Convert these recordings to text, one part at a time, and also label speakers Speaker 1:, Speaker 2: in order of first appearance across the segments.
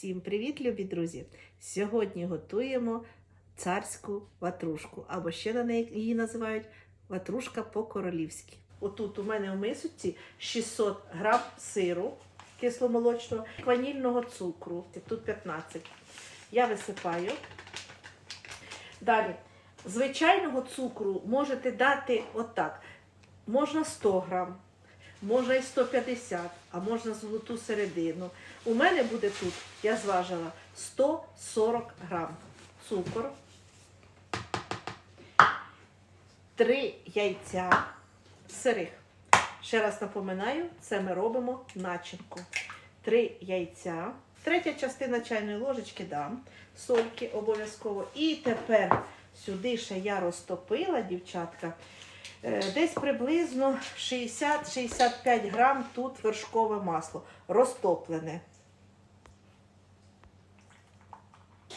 Speaker 1: Всім привіт, любі друзі! Сьогодні готуємо царську ватрушку, або ще на неї її називають ватрушка по-королівськи. Отут у мене в мисочці 600 грам сиру кисломолочного, ванільного цукру, тут 15. Я висипаю. Далі, звичайного цукру можете дати отак. Можна 100 грам, можна і 150, а можна золоту середину. У мене буде тут, я зважила, 140 грам цукор, 3 яйця сирих. Ще раз напоминаю, це ми робимо начинку. 3 яйця, третя частина чайної ложечки дам, сольки обов'язково. І тепер сюди ще я розтопила, дівчатка, десь приблизно 60-65 грам тут вершкове масло розтоплене.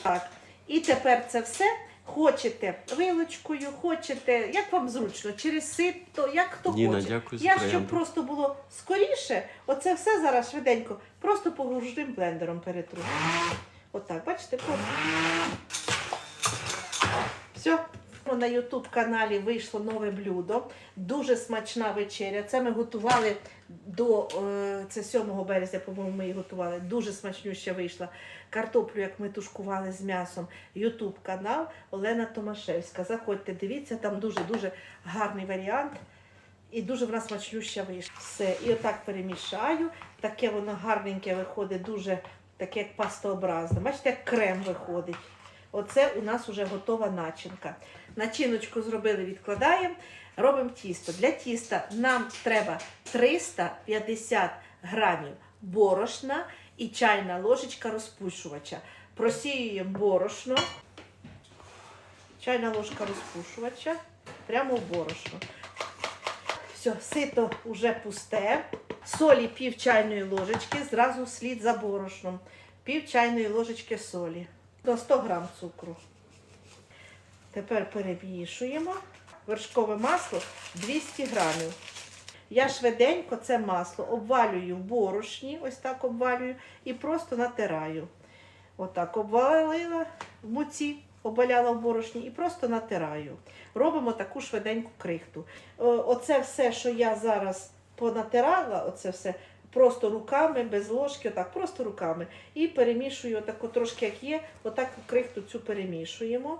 Speaker 1: Так. І тепер це все хочете вилочкою, хочете, як вам зручно, через сито, як хто
Speaker 2: Ніна,
Speaker 1: хоче.
Speaker 2: дякую за
Speaker 1: Я щоб просто було скоріше, оце все зараз швиденько, просто погружним блендером перетру. Отак, бачите, просто. Все. На YouTube каналі вийшло нове блюдо. Дуже смачна вечеря. Це ми готували до е, це 7 березня, по-моєму, ми її готували. Дуже смачнюща вийшла. Картоплю, як ми тушкували з м'ясом. YouTube канал Олена Томашевська. Заходьте, дивіться, там дуже-дуже гарний варіант. І дуже вона смачнюща вийшла. Все. І отак перемішаю. Таке воно гарненьке виходить, дуже таке як пастообразне. Бачите, як крем виходить. Оце у нас вже готова начинка. Начиночку зробили, відкладаємо. Робимо тісто. Для тіста нам треба 350 грамів борошна і чайна ложечка розпушувача. Просіюємо борошно, чайна ложка розпушувача прямо в борошно. Все, сито вже пусте. Солі пів чайної ложечки, зразу слід за борошном. Пів чайної ложечки солі. До 100 грам цукру. Тепер перемішуємо. Вершкове масло 200 грамів. Я швиденько це масло обвалюю в борошні, ось так обвалюю, і просто натираю. Отак обвалила в муці, обваляла в борошні і просто натираю. Робимо таку швиденьку крихту. Оце все, що я зараз понатирала, оце все просто руками, без ложки, отак, просто руками. І перемішую отак, трошки, як є, отак крихту цю перемішуємо.